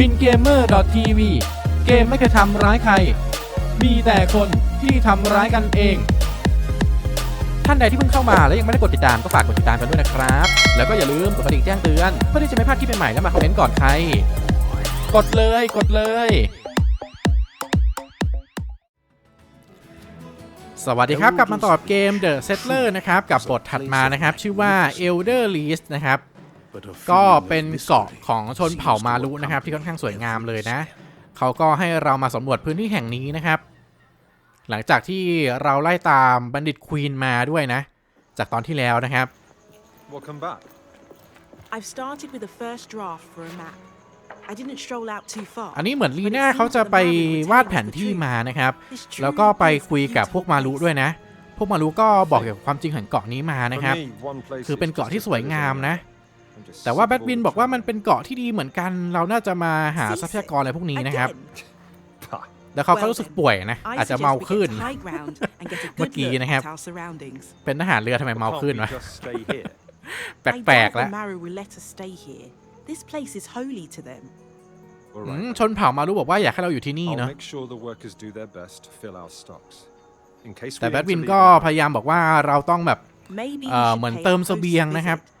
บินเกมเมอร์ TV เกมไม่เคยทำร้ายใคร มีแต่คนที่ทำร้ายกันเอง ท่านใดที่เพิ่งเข้ามาและยังไม่ได้กดติดตามก็ฝากกดติดตามกันด้วยนะครับ แล้วก็อย่าลืมกดกระดิ่งแจ้งเตือนเพื่อที่จะไม่พลาดคลิปใหม่ๆและมาคอมเมนต์ก่อนใคร กดเลยกดเลย สวัสดีครับกลับมาตอบเกม The Settler นะครับกับบทถัดมานะครับ ชื่อว่า Elder List นะครับ ก็เป็นเกาะของชนเผ่ามารุนะครับ ที่ค่อนข้างสวยงามเลยนะ เขาก็ให้เรามาสำรวจพื้นที่แห่งนี้นะครับ หลังจากที่เราไล่ตามบัณฑิตควีนมาด้วยนะ จากตอนที่แล้วนะครับ Welcome back. I've started with a first draft for a map. I didn't stroll out too far. อันนี้เหมือนลีน่าเขาจะไปวาดแผนที่มานะครับ แล้วก็ไปคุยกับพวกมารุด้วยนะ พวกมารุก็บอกเกี่ยวกับความจริงของเกาะนี้มานะครับ For me, one place คือเป็น is เกาะที่ just สวยงามนะ I'm just แต่ว่าแบท simple วินบอกว่ามันเป็นเกาะที่ดีเหมือนกัน เราน่าจะมาหาทรัพยากรอะไรพวกนี้นะครับ Again, Pah. แล้วเขาก็รู้สึกป่วยนะ I อาจจะ suggest เมา we ขึ้น get to high ground and get a เมื่อ good กี้ look นะครับ at our surroundings. เป็นทหารเรือทำไมเมา Can't ขึ้น we วะ just stay here? แปลก I ๆแล้ว doubt the Maru will let us stay here. This place is holy to them. All อื right. มชนเผ่ามารู้บอกว่าอยากให้เราอยู่ที่นี่ I'll เนาะ make sure the workers do their best to fill our stocks. In case แต่ we แบ had ท to วิน leave ก็ now. พยายามบอกว่าเราต้องแบบ Maybe เอ่ we อ should เหมือน pay เติม a เสบียง closer นะครับ visit. Their settlement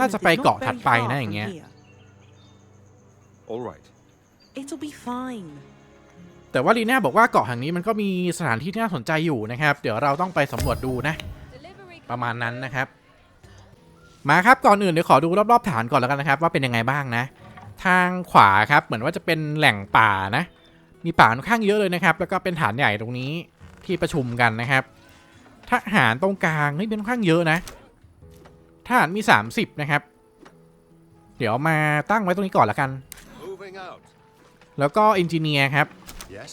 น่าจะไป is not เกาะถัด very ไป far นะอย่าง from เงี้ย here. All right. It'll be fine. แต่ว่าลีน่าบอกว่าเกาะแห่งนี้มันก็มีสถานที่ที่น่าสนใจอยู่นะครับ เดี๋ยวเราต้องไปสำรวจดูนะ ประมาณนั้นนะครับ มาครับก่อนอื่นเดี๋ยวขอดูรอบๆฐานก่อนแล้วกันนะครับ ว่าเป็นยังไงบ้างนะ ทางขวาครับเหมือนว่าจะเป็นแหล่งป่านะ มีป่าค่อนข้างเยอะเลยนะครับ แล้วก็เป็นฐานใหญ่ตรงนี้ที่ประชุมกันนะครับทหารตรงกลางนี่เป็นค่อนข้างเยอะนะ ทหารมี 30 นะครับ เดี๋ยวมาตั้งไว้ตรงนี้ก่อนแล้วกัน Moving out. แล้วก็เอนจิเนียร์ครับ Yes.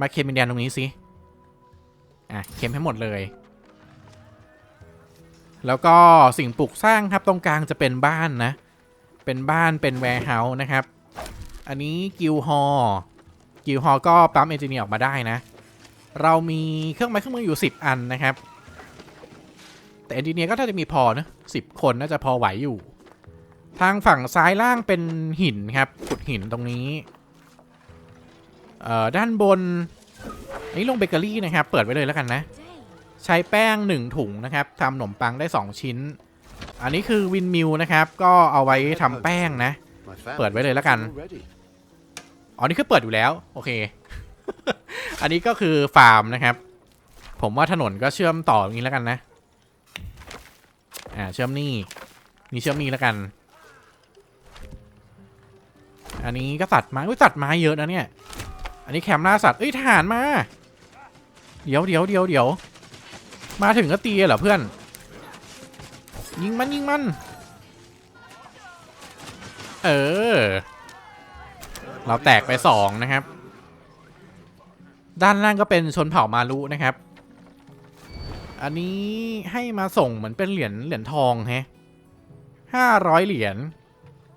มาเค็มเป็นแดนตรงนี้สิ อะเค็มให้หมดเลย แล้วก็สิ่งปลูกสร้างครับตรงกลางจะเป็นบ้านนะ เป็นบ้านเป็นแวร์เฮาส์นะครับ อันนี้กิลฮอกิลฮอก็ปั๊มเอนจิเนียร์ออกมาได้นะ เรามีเครื่องไม้เครื่องมืออยู่ 10 อันนะครับ แต่เอนจิเนียร์ก็น่าจะมีพอนะสิบคนน่าจะพอไหวอยู่ ทางฝั่งซ้ายล่างเป็นหินครับขุดหินตรงนี้เอ่อด้านบนอันนี้ลงเบเกอรี่นะครับ เปิดไว้เลยแล้วกันนะ ใช้แป้ง 1 ถุงนะครับทำขนมปังได้ 2 ชิ้น อันนี้คือวินมิลนะครับ ก็เอาไว้ทำแป้งนะ เปิดไว้เลยแล้วกันอ๋อนี่คือเปิดอยู่แล้ว โอเค อันนี้ก็คือฟาร์มนะครับ ผมว่าถนนก็เชื่อมต่ออย่างนี้แล้วกันนะ อ่าเชื่อมนี่นี่เชื่อมนี่แล้วกัน อันนี้ก็ตัดไม้อุ้ยตัดไม้เยอะนะเนี่ย อันนี้แคมป์ล่าสัตว์เอ้ยทหารมา เดี๋ยวเดี๋ยวเดี๋ยวเดี๋ยวมาถึงก็ตีเหรอเพื่อน ยิงมันยิงมัน เออ เราแตกไปสองนะครับ ด้านล่างก็เป็นชนเผ่ามารุนะครับ อันนี้ให้มาส่งเหมือนเป็นเหรียญเหรียญทองแฮะห้าร้อยเหรียญ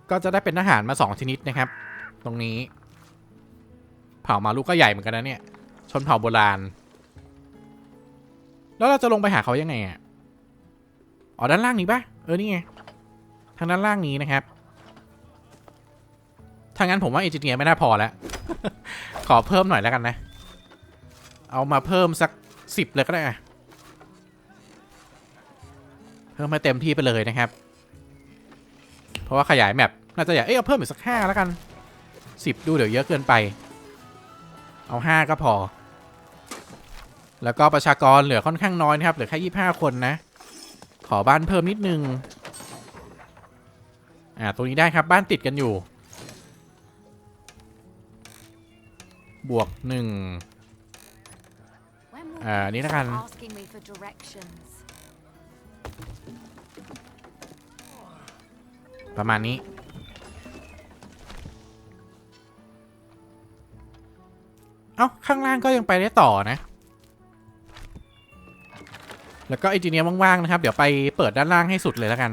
ก็จะได้เป็นทหารมาสองชนิดนะครับ ตรงนี้ เผ่ามารุก็ใหญ่เหมือนกันนะเนี่ย ชนเผ่าโบราณ แล้วเราจะลงไปหาเขายังไงอะอ๋อด้านล่างนี้ปะเออนี่ไงทางด้านล่างนี้นะครับถ้างั้นผมว่าเอนจิเนียร์ไม่น่าพอแล้ว ขอเพิ่มหน่อยแล้วกันนะ เอามาเพิ่มสักสิบเลยก็ได้อะ เพิ่มมาเต็มที่ไปเลยนะครับ เพราะว่าขยายแมปน่าจะอยากเอ้ยเอาเพิ่มอีกสักห้าแล้วกันสิบดูเดี๋ยวเยอะเกินไป เอาห้าก็พอ แล้วก็ประชากรเหลือค่อนข้างน้อยนะครับเหลือแค่ยี่ห้าคนนะ ขอบ้านเพิ่มนิดนึงอ่าตรงนี้ได้ครับบ้านติดกันอยู่ บวกหนึ่งอ่า นี่นี่ละกัน ประมาณนี้ เอ้า ข้างล่างก็ยังไปได้ต่อนะ แล้วก็ไอจีเนียว่างๆนะครับ เดี๋ยวไปเปิดด้านล่างให้สุดเลยแล้วกัน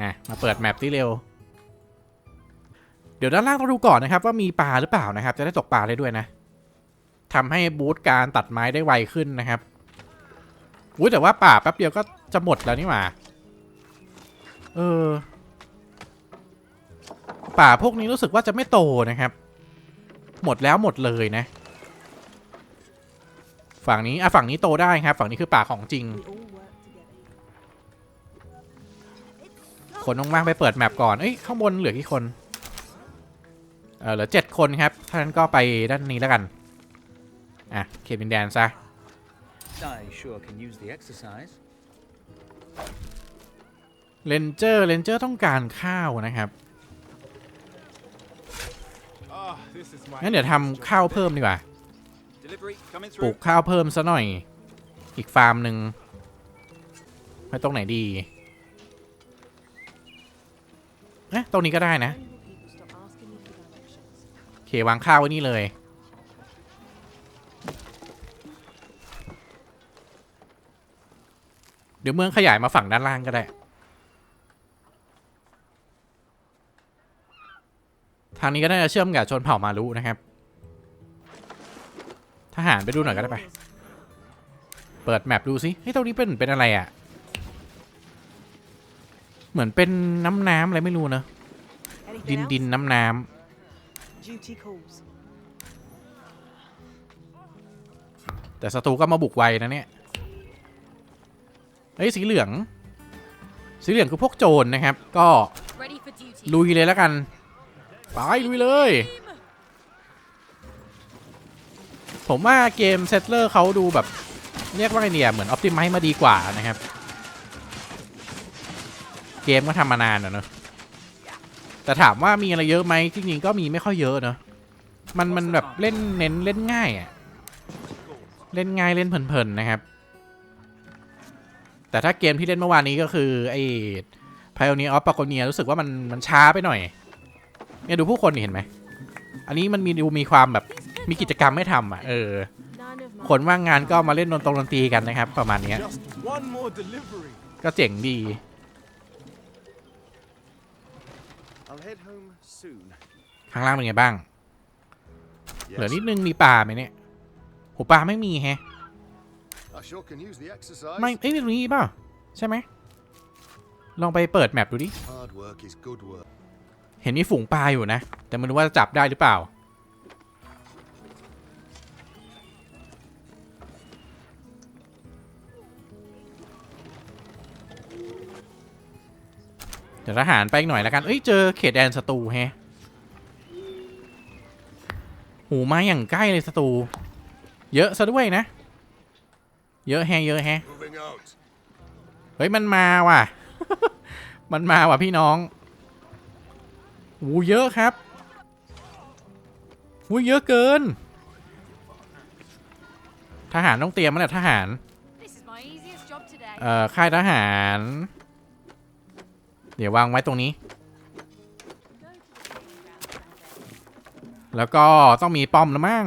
อะ มาเปิดแมปที่เร็ว เดี๋ยวด้านล่างต้องดูก่อนนะครับ ว่ามีปลาหรือเปล่านะครับ จะได้ตกปลาได้ด้วยนะทำให้บูตการตัดไม้ได้ไวขึ้นนะครับ อุ้ยแต่ว่าป่าแป๊บเดียวก็จะหมดแล้วนี่หว่า เออ ป่าพวกนี้รู้สึกว่าจะไม่โตนะครับ หมดแล้วหมดเลยนะ ฝั่งนี้อะฝั่งนี้โตได้ครับ ฝั่งนี้คือป่าของจริง คนว่างๆไปเปิดแมปก่อน เอ้ยข้างบนเหลือกี่คน เออเหลือเจ็ดคนครับถ้างั้นก็ไปด้านนี้แล้วกัน อะ เขตดินแดนซะ I sure can use the exercise. เลนเจอร์เลนเจอร์ต้องการข้าวนะครับ Ah, this is my งั้นเดี๋ยวทำข้าวเพิ่มดีกว่า delivery coming ปลู through. กข้าวเพิ่มซะหน่อย อีกฟาร์มหนึ่งไว้ตรงไหนดีเอ๊ะตรงนี้ก็ได้นะ When will people stop asking me for directions? โอเควางข้าวไว้นี่เลย ดี๋ยวเมืองขยายมาฝั่งด้านล่างก็ได้ ทางนี้ก็น่าจะเชื่อมกับชนเผ่ามารุนะครับ ทหารไปดูหน่อยก็ได้ไป เปิดแมปดูสิเฮ้ยตรงนี้เป็นเป็นอะไรอะ่ะ เหมือนเป็นน้ำน้ำอะไรไม่รู้นะ ดินดินน้ำน้ำแต่ศัตรูก็มาบุกไวนะเนี่ย เฮ้ยสีเหลือง สีเหลืองคือพวกโจรนะครับ ก็ Ready for duty. ลุยเลยแล้วกัน ไปลุยเลย ผมว่าเกมเซตเลอร์เขาดูแบบ เรียกว่าไงเนี่ยเหมือนออ t ติ i ม e มาดีกว่านะครับ เกมก็ทำมานานอะเนอะแต่ถามว่ามีอะไรเยอะไหมจริงๆก็มีไม่ค่อยเยอะเนอะมันมันแบบเล่นเน้นเล่นง่ายอะเล่นง่ายเล่นเพลินๆนะครับ แต่ถ้าเกมที่เล่นเมื่อวานนี้ก็คือไอ้ Pioneer of Pagonia รู้สึกว่ามันมันช้าไปหน่อย เนี่ยดูผู้คนนี่เห็นไหม อันนี้มันมีดูมีความแบบมีกิจกรรมให้ทำอะ เออ คนว่างงานก็มาเล่นดนตรงดนตรีกันนะครับ ประมาณนี้ก็เจ๋งดีข้างล่างเป็นไงบ้าง เหลือนิดนึงมีปลาไหมเนี่ยโหปลาไม่มีแฮะ ไม่เอ้ยตรงนี้เปล่าใช่ไหมลองไปเปิดแมปดูดิ Hard work is good work. เห็นมีฝูงปลาอยู่นะ แต่ไม่รู้ว่าจะจับได้หรือเปล่า เดี๋ยวทหารไปอีกหน่อยแล้วกัน เอ้ย เจอเขตแดนศัตรูแฮะ หูมาอย่างใกล้เลยศัตรู เยอะซะด้วยนะ เยอะแฮะเยอะแฮะ Moving out. เฮ้ยมันมาว่ะ มันมาว่ะพี่น้องหูเยอะครับหูเยอะเกิน ทหารต้องเตรียมมันแหละทหาร This is my easiest job today. เอ่อค่ายทหาร เดี๋ยววางไว้ตรงนี้ แล้วก็ต้องมีป้อมแล้วมั้ง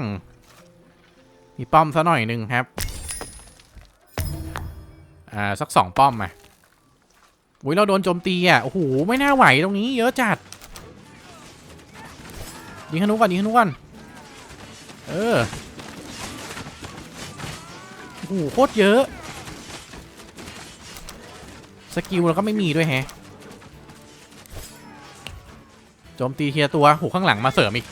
มีป้อมซะหน่อยหนึ่งครับ อ่าสักสองป้อมอะอุ้ยเราโดนโจมตีอะโอ้โหไม่น่าไหวตรงนี้เยอะจัดยิงขนุก่อนยิงขนุก่อนเออโอ้โหโคตรเยอะ สกิลเราก็ไม่มีด้วยแฮะโจมตีเทียตัวหูข้างหลังมาเสริมอีก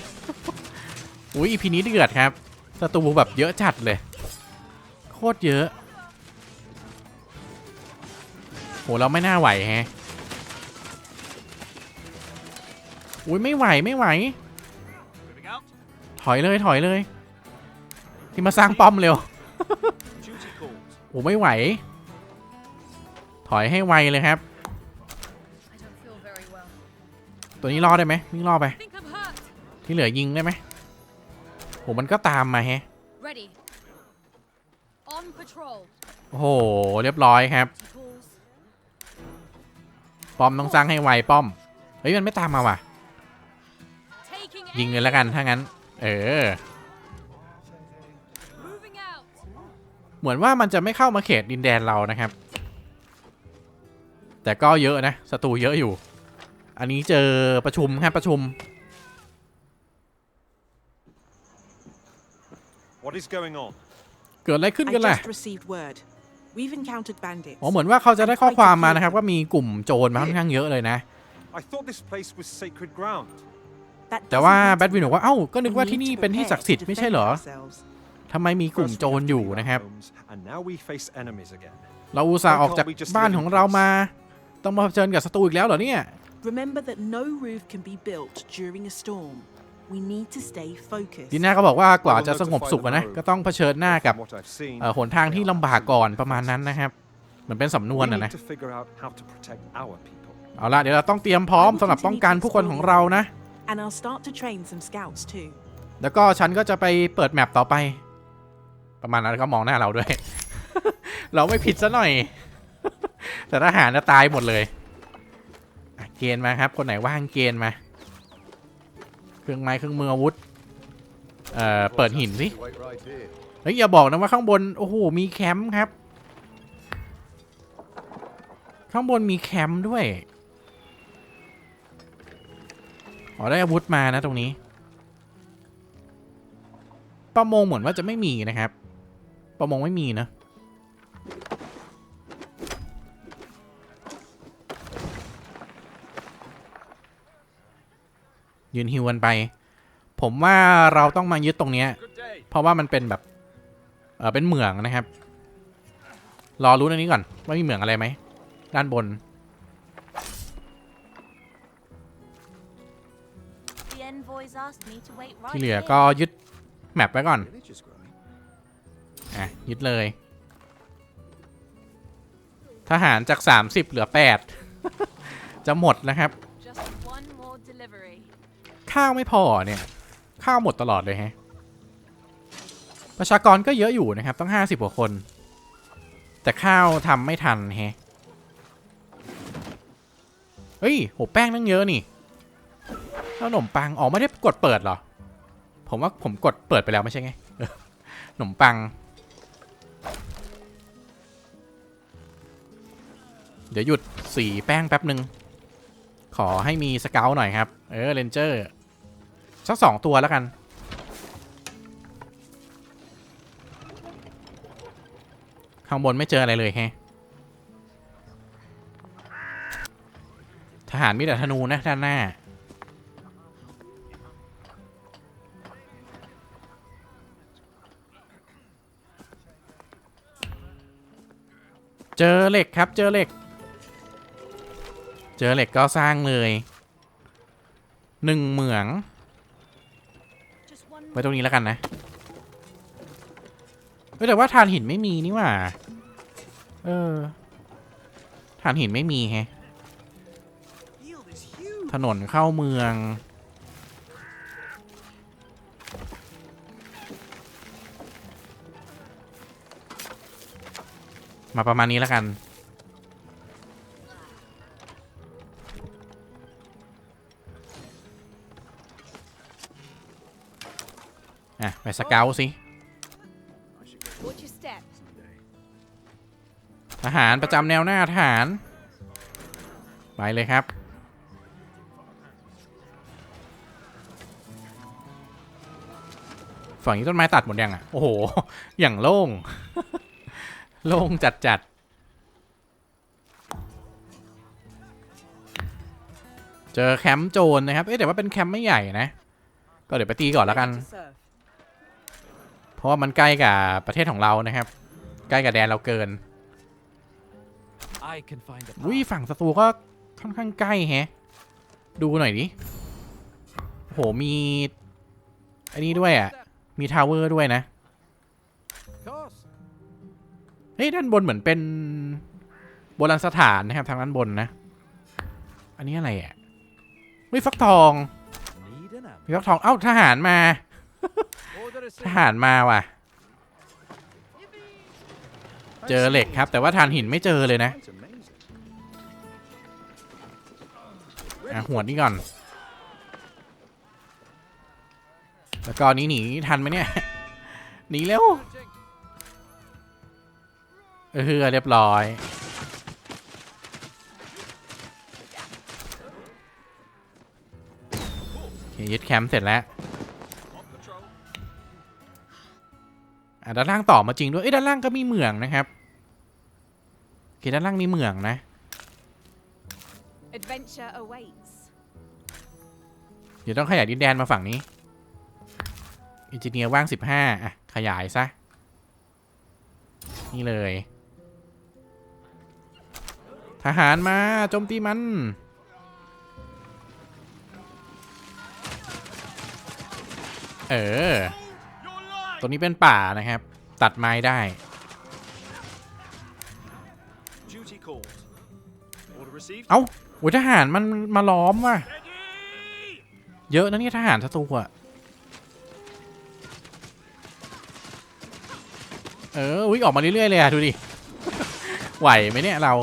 อุ้ยอีพีนี้เดือดครับศัตรูแบบเยอะจัดเลย โคตรเยอะ โหเราไม่น่าไหวแฮะอุ้ยไม่ไหวไม่ไหว Moving out. ถอยเลยถอยเลย ที่มาสร้างป้อมเร็ว Duty calls. โอ้ไม่ไหว ถอยให้ไวเลยครับ I don't feel very well. ตัวนี้รอดได้ไหมวิ่งรอดไป I think I'm hurt. ที่เหลือยิงได้ไหมโหมันก็ตามมาแฮะ Ready. On patrol. โอ้โห เรียบร้อยครับ Duty calls. ป้อมต้องสร้างให้ไวป้อม เฮ้ยมันไม่ตามมาว่ะ Taking ยิง aim. เลยแล้วกันถ้างั้น เออ Moving out. เหมือนว่ามันจะไม่เข้ามาเขตดินแดนเรานะครับ แต่ก็เยอะนะศัตรูเยอะอยู่ อันนี้เจอประชุมครับประชุม What is going on? เกิดอะไรขึ้น I กันล่ะ just received word. We've encountered bandits. อ๋อเหมือนว่าเขาจะได้ข้อความมานะครับว่ามีกลุ่มโจรมาค่อนข้างเยอะเลยนะ I thought this place was sacred ground. That แต่ว่า doesn't แบ matter. ทวินบอกว่าเอ้าก็นึก We ว่า need ที่นี่ to เป็นที่ prepare ศักดิ์สิทธิ์ to ไม่ใช่ defend เหรอ ourselves. ทำไมมีกลุ่ม First โจ we ร have to อยู่ leave our นะครับ homes, and now we face enemies again. เราอุตส่าห์ออกจากบ้านของเรามา ต้องมาเผชิญกับศัตรูอีกแล้วเหรอเนี่ย Remember that no roof can be built during a storm. We need to stay focused. ดีน่าก็บอกว่ากว่าจะสงบสุขอะนะก็ต้องเผชิญหน้ากับ From what I've seen, เอ่อหนทางที่ลำบากก่อนประมาณนั้นนะครับเหมือนเป็นสำนวน we อะ need นะ to figure out how to protect our people. เอาละเดี๋ยวเราต้องเตรียมพร้อมสำหรับป้องกันผู้คนของเรานะ And I'll start to train some scouts too. แล้วก็ฉันก็จะไปเปิดแมปต่อไป ประมาณนั้นแล้วก็มองหน้าเราด้วย เราไม่ผิดซะหน่อย แต่ทหารจะตายหมดเลยอะเกณฑ์มาครับ คนไหนว่างเกณฑ์มา เครื่องไม้เครื่องมืออาวุธ เอ่อ เปิดหินสิเฮ้ยอย่าบอกนะว่าข้างบน โอ้โห มีแคมป์ครับ ข้างบนมีแคมป์ด้วย อ๋อ ได้อาวุธมานะตรงนี้ ประมงเหมือนว่าจะไม่มีนะครับ ประมงไม่มีนะ ยืนฮิวกันไป ผมว่าเราต้องมายึดตรงเนี้ย เพราะว่ามันเป็นแบบเออเป็นเหมืองนะครับ รอรู้อันนี้ก่อน ว่ามีเหมืองอะไรไหม ด้านบน The envoys asked me to wait right ที่เหลือ here. ก็ยึดแมปไว้ก่อน Village is growing. อะยึดเลย ทหารจาก 30 เหลือ 8 จะหมดนะครับ ข้าวไม่พอเนี่ย ข้าวหมดตลอดเลยฮะ ประชากรก็เยอะอยู่นะครับ ต้อง50กว่าคน แต่ข้าวทำไม่ทันฮะ เฮ้ยโหแป้งตั้งเยอะนี่ขนมปัง อ๋อ ไม่ได้กดเปิดเหรอ ผมว่าผมกดเปิดไปแล้วไม่ใช่ไงขนมปัง เดี๋ยวหยุดสีแป้งแป๊บหนึ่ง ขอให้มีสเกลหน่อยครับ เออเรนเจอร์ สักสองตัวแล้วกัน ข้างบนไม่เจออะไรเลยแฮทหารมีแต่ธนูนะด้านหน้า เจอเหล็กครับ เจอเหล็ก เจอเหล็กก็สร้างเลยหนึ่งเหมือง ไว้ตรงนี้แล้วกันนะเฮ้ยแต่ว่าทานหินไม่มีนี่หว่า เออทานหินไม่มีแฮะ ถนนเข้าเมือง มาประมาณนี้แล้วกัน ไปสเกลสิทหารประจำแนวหน้าทหาร ไปเลยครับ ฝั่งนี้ต้นไม้ตัดหมดยังอะ โอ้โห อย่างโล่ง โล่งจัดจัดเจอแคมป์โจรนะครับ เอ๊ะแต่ว่าเป็นแคมป์ไม่ใหญ่นะ ก็เดี๋ยวไปตีก่อนแล้วกัน เพราะว่ามันใกล้กับประเทศของเรานะครับ ใกล้กับแดนเราเกิน I can find a อุ้ย path. ฝั่งศัตรูก็ค่อนข้างใกล้แฮะ ดูหน่อยดิโหมีอันนี้ด้วยอะ มีทาวเวอร์ด้วยนะ Of course. เฮ้ยด้านบนเหมือนเป็นโบราณสถานนะครับทางด้านบนนะ อันนี้อะไรอะเฮ้ยฟักทอง Need an amp. มีฟักทอง เอ้าทหารมา Order a ทหารมาว่ะ เจอเหล็กครับ แต่ว่าทานหินไม่เจอเลยนะอะหัวนี่ก่อน แล้วก็นี้หนีทันไหมเนี่ย หนีเร็วเออเรียบร้อยยึดแคมป์เสร็จแล้ว อะด้านล่างต่อมาจริงด้วยเอ้ยด้านล่างก็มีเหมืองนะครับโอเคด้านล่างมีเหมืองนะ Adventure awaits. เดี๋ยวต้องขยายดินแดนมาฝั่งนี้อินจิเนียร์ว่าง 15อะขยายซะ นี่เลย ทหารมาโจมตีมัน เออ ตรงนี้เป็นป่านะครับ ตัดไม้ได้ Duty called. Order received. เอ้าโอ้ยทหารมันมาล้อมว่ะ เยอะนะเนี่ยทหารศัตรูอะเอออุ้ยออกมาเรื่อยๆเลยอะดูดิ ไหวไหมเนี่ยเรา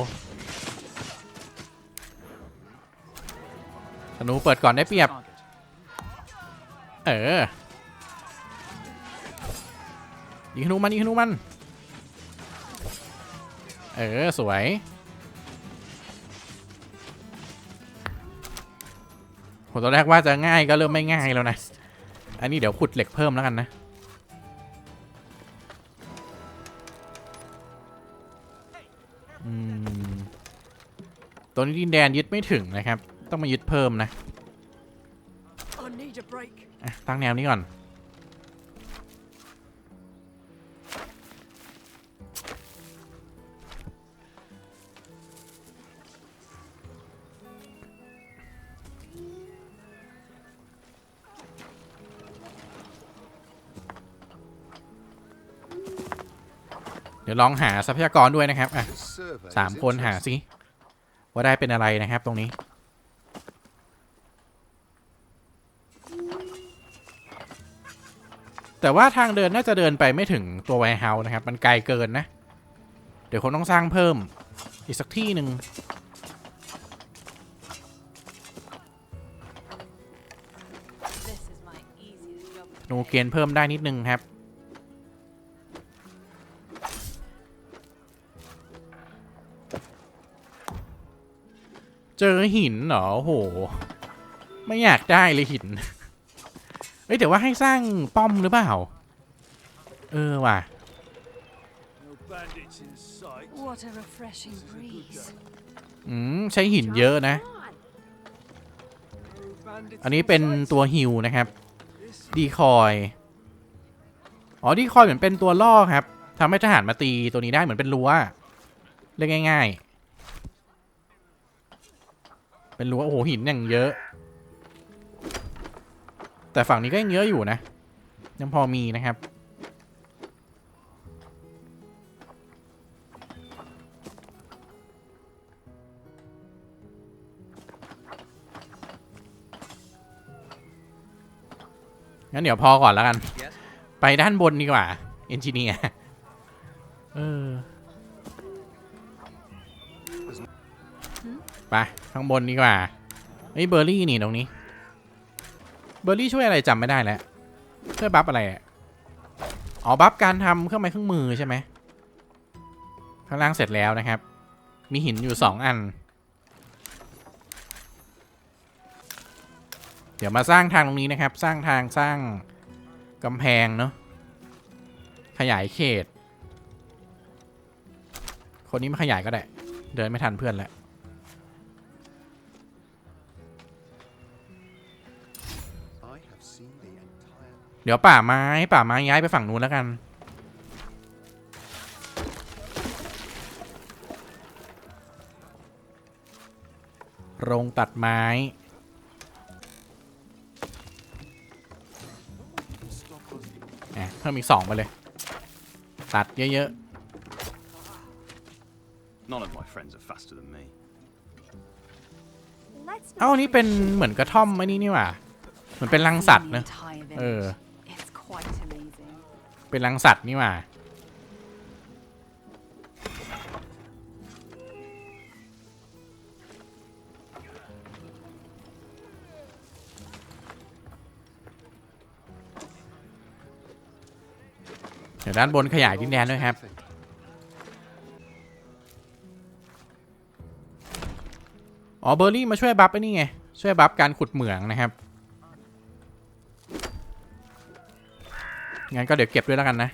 ธนูเปิดก่อนได้เปรียบ เออ ยิงธนูมันยิงธนูมัน เออ สวย ผมตอนแรกว่าจะง่ายก็เริ่มไม่ง่ายแล้วนะ อันนี้เดี๋ยวขุดเหล็กเพิ่มแล้วกันนะอืมตัวนี้ดินแดนยึดไม่ถึงนะครับ ต้องมายึดเพิ่มนะ I need a break. อะตั้งแนวนี้ก่อน ดี๋ยวลองหาทรัพยากรด้วยนะครับอะสามคนหาสิว่าได้เป็นอะไรนะครับตรงนี้ แต่ว่าทางเดินน่าจะเดินไปไม่ถึงตัว warehouse นะครับ มันไกลเกินนะ เดี๋ยวคงต้องสร้างเพิ่มอีกสักที่หนึ่งนูเกณฑ์เพิ่มได้นิดนึงครับ เจอหินเหรอโอ้โห ไม่อยากได้เลยหินเอ้ยแต่ว่าให้สร้างป้อมหรือเปล่า เออว่ะ No bandits in sight. What a refreshing breeze. อืมใช้หินเยอะนะ No bandits อันนี้ in เป็น sight. ตัวฮิวนะครับ This ดีคอย อ๋อดีคอยเหมือนเป็นตัวล่อครับทำให้ทหารมาตีตัวนี้ได้เหมือนเป็นรั้วเรียกง่าย ๆ เป็นรั้วโอ้โหหินอย่างเยอะ แต่ฝั่งนี้ก็ยังเยอะอยู่นะ ยังพอมีนะครับงั้นเดี๋ยวพอก่อนแล้วกัน ไปด้านบนดีกว่าเอนจิเนียร์ ข้างบนดีกว่าเฮ้ยเบอร์รี่นี่ตรงนี้ เบอร์รี่ช่วยอะไรจำไม่ได้แล้วช่วยบัฟอะไรอ๋อบัฟการทำเครื่องไม้เครื่องมือใช่ไหมข้างล่างเสร็จแล้วนะครับ มีหินอยู่สองอัน เดี๋ยวมาสร้างทางตรงนี้นะครับ สร้างทางสร้างกำแพงเนาะขยายเขต คนนี้มาขยายก็ได้ เดินไม่ทันเพื่อนแล้ว เดี๋ยวป่าไม้ป่าไม้ย้ายไปฝั่งนู้นแล้วกัน โรงตัดไม้ อะ เพิ่มอีกสองไปเลย ตัดเยอะ None of my friends are faster than me. Let's ๆเอ้า นี่เป็นเหมือนกระท่อมไอ้นี่นี่หว่า เหมือนเป็นรังสัตว์นะ เออ It's quite amazing. เป็นรังสัตว์นี่หว่าเดี๋ยวด้านบนขยายดินแดนด้วยครับอ๋อเบอร์รี่มาช่วยบัฟไอ้นี่ไง ช่วยบัฟการขุดเหมืองนะครับ งั้นก็เดี๋ยวเก็บด้วยแล้วกันนะ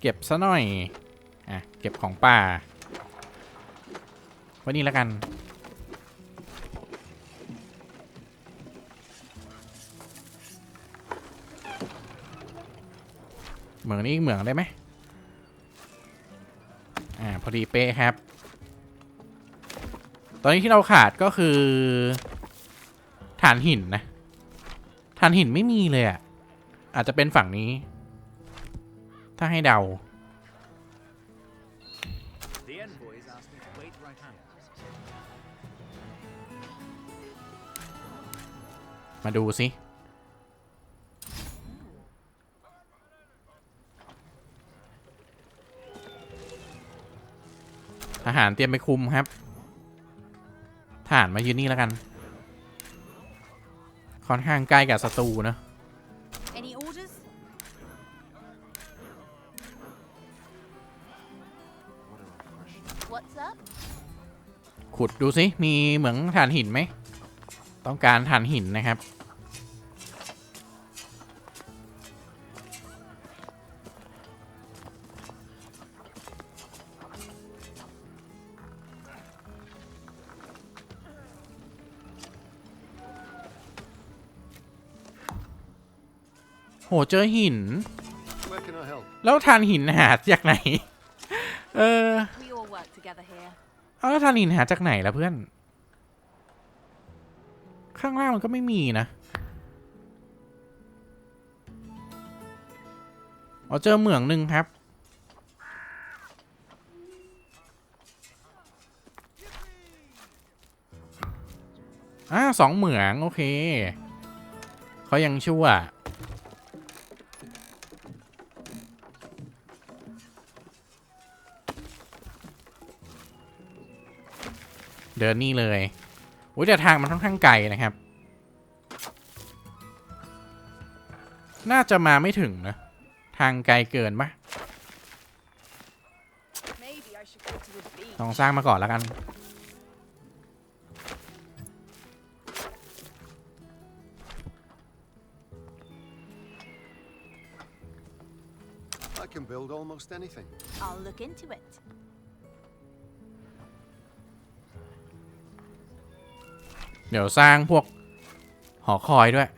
เก็บซะหน่อย อะ เก็บของป่าวันนี้แล้วกัน เหมืองนี้เหมืองได้ไหมอ่า พอดีเป๊ะครับ ตอนนี้ที่เราขาดก็คือฐานหินนะฐานหินไม่มีเลยอะ อาจจะเป็นฝั่งนี้ ถ้าให้เดา มาดูสิทหารเตรียมไปคุมครับทหารมายืนนี่แล้วกัน ค่อนข้างใกล้กับศัตรูนะ ขุดดูสิมีเหมืองถ่านหินไหม ต้องการถ่านหินนะครับ โหเจอหิน Where can I help? แล้วทานหินหาจากไหน เออ We all work together here. เอาแล้วทานินหาจากไหนล่ะเพื่อน ข้างล่างมันก็ไม่มีนะอ๋อเจอเหมืองหนึ่งครับ อ่าสองเหมือง โอเค เขายังชั่ว เดินนี่เลยโอ้ยแต่ทางมันค่อนข้างไกลนะครับ น่าจะมาไม่ถึงนะ ทางไกลเกินปะ Maybe I should go to the beach. ลองสร้างมาก่อนแล้วกัน I can build almost anything. I'll look into it. เดี๋ยวสร้างพวกหอคอยด้วย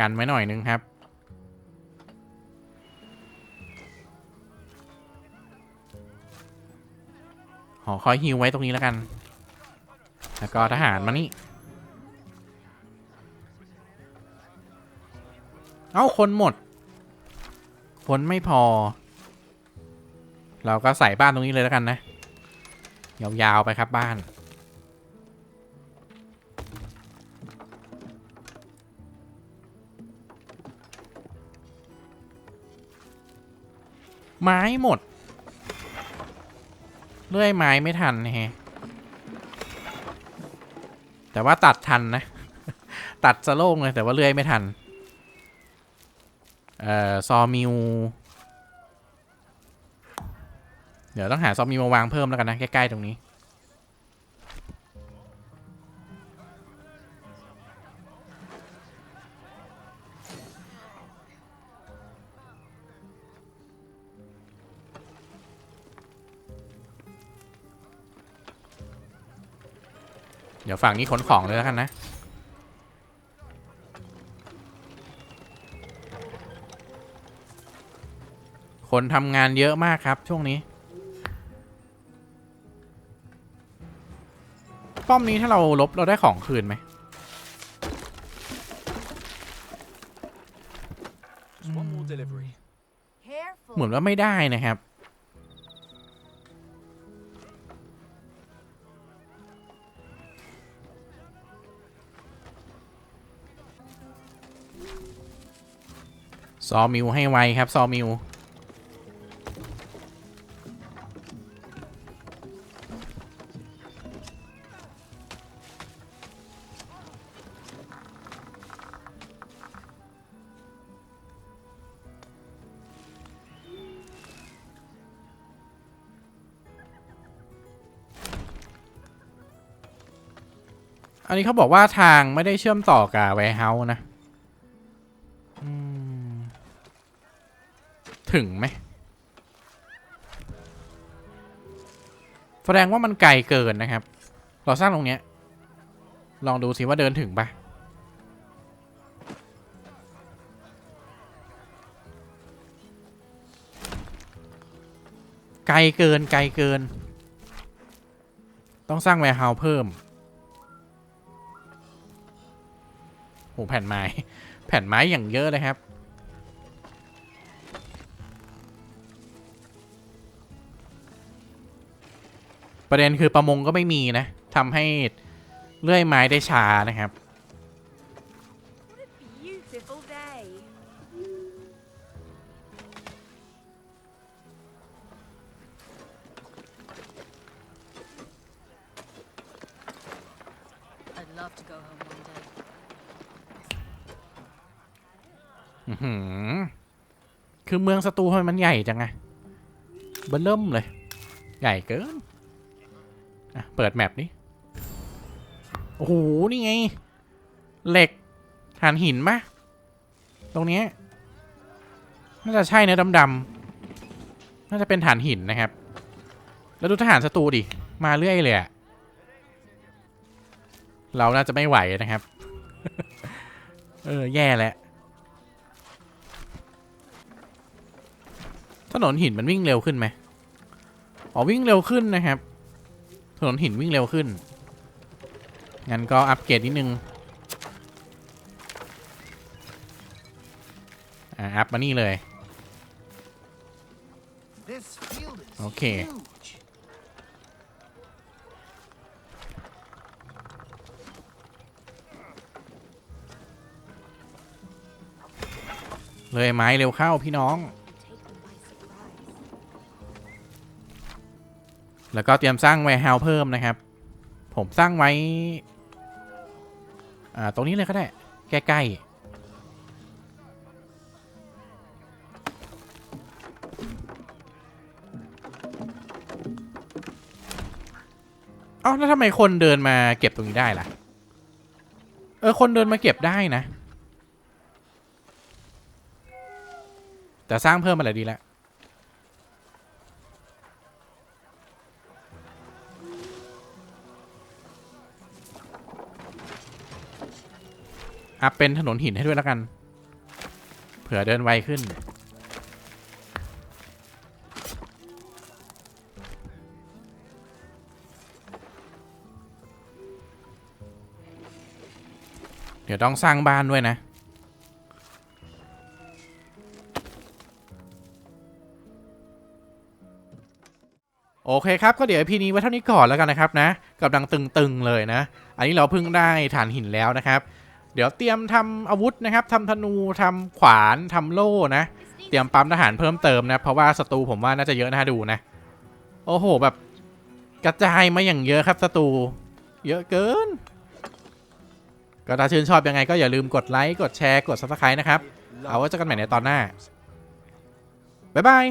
กันไว้หน่อยนึงครับ หอคอยฮิวไว้ตรงนี้แล้วกัน แล้วก็ทหารมานี่ เอ้า คนหมด คนไม่พอ เราก็ใส่บ้านตรงนี้เลยแล้วกันนะ ยาวๆไปครับบ้าน ไม้หมด เลื่อยไม้ไม่ทันนะฮะแต่ว่าตัดทันนะ ตัดสโล่งเลยแต่ว่าเลื่อยไม่ทัน เอ่อ ซอมิว เดี๋ยวต้องหาซอมมีมาวางเพิ่มแล้วกันนะ ใกล้ ๆ ตรงนี้ เดี๋ยวฝั่งนี้ขนของเลยแล้วกันนะคนทำงานเยอะมากครับช่วงนี้ ป้อมนี้ถ้าเราลบเราได้ของคืนไหม Just one more delivery. Careful. เหมือนว่าไม่ได้นะครับ ซอมิวให้ไวครับ ซอมิว นนี้เขาบอกว่าทางไม่ได้เชื่อมต่อกับแวร์เฮาส์นะถึงไหม แสดงว่ามันไกลเกินนะครับ เราสร้างตรงเนี้ย ลองดูสิว่าเดินถึงปะไกลเกินไกลเกิน ต้องสร้างแวร์เฮาส์เพิ่ม โหแผ่นไม้ แผ่นไม้อย่างเยอะเลยครับ ประเด็นคือประมงก็ไม่มีนะทำให้เลื่อยไม้ได้ช้านะครับ คือเมืองสตูทำไมมันใหญ่จังอะเบิ่มเริ่มเลย ใหญ่เกินอะเปิดแมปนี้โอ้โห นี่ไง เหล็กฐานหินมะตรงนี้น่าจะใช่นะดำๆน่าจะเป็นฐานหินนะครับ แล้วดูทหารสตูดิ มาเรื่อยเลยอะเราน่าจะไม่ไหวนะครับ เออ แย่แล้ว ถนนหินมันวิ่งเร็วขึ้นไหมอ๋อวิ่งเร็วขึ้นนะครับ ถนนหินวิ่งเร็วขึ้น งั้นก็อัปเกรดนิดนึง อ่าอัพมานี่เลย โอเค เลยไม้เร็วเข้าพี่น้อง แล้วก็เตรียมสร้างแวร์เฮาส์เพิ่มนะครับ ผมสร้างไว้ อ่า ตรงนี้เลยก็ได้ ใกล้ๆเอ้าแล้วทำไมคนเดินมาเก็บตรงนี้ได้ล่ะ เออ คนเดินมาเก็บได้นะ แต่สร้างเพิ่มอะไรดีแล้ว อัพเป็นถนนหินให้ด้วยแล้วกัน เผื่อเดินไวขึ้น เดี๋ยวต้องสร้างบ้านด้วยนะโอเคครับ ก็เดี๋ยวพีนี้ไว้เท่านี้ก่อนแล้วกันนะครับนะกำลังตึงๆเลยนะ อันนี้เราเพิ่งได้ฐานหินแล้วนะครับ เดี๋ยวเตรียมทำอาวุธนะครับทำธนูทำขวานทำโล่นะ เตรียมปั๊มทหารเพิ่มเติมนะ เพราะว่าศัตรูผมว่าน่าจะเยอะน่าดูนะ โอ้โหแบบกระจายมาอย่างเยอะครับศัตรูเยอะเกิน ก็ถ้าชื่นชอบยังไงก็อย่าลืมกดไลค์ กดแชร์ กด subscribe นะครับ เอาไว้เจอกันใหม่ในตอนหน้า บ๊ายบาย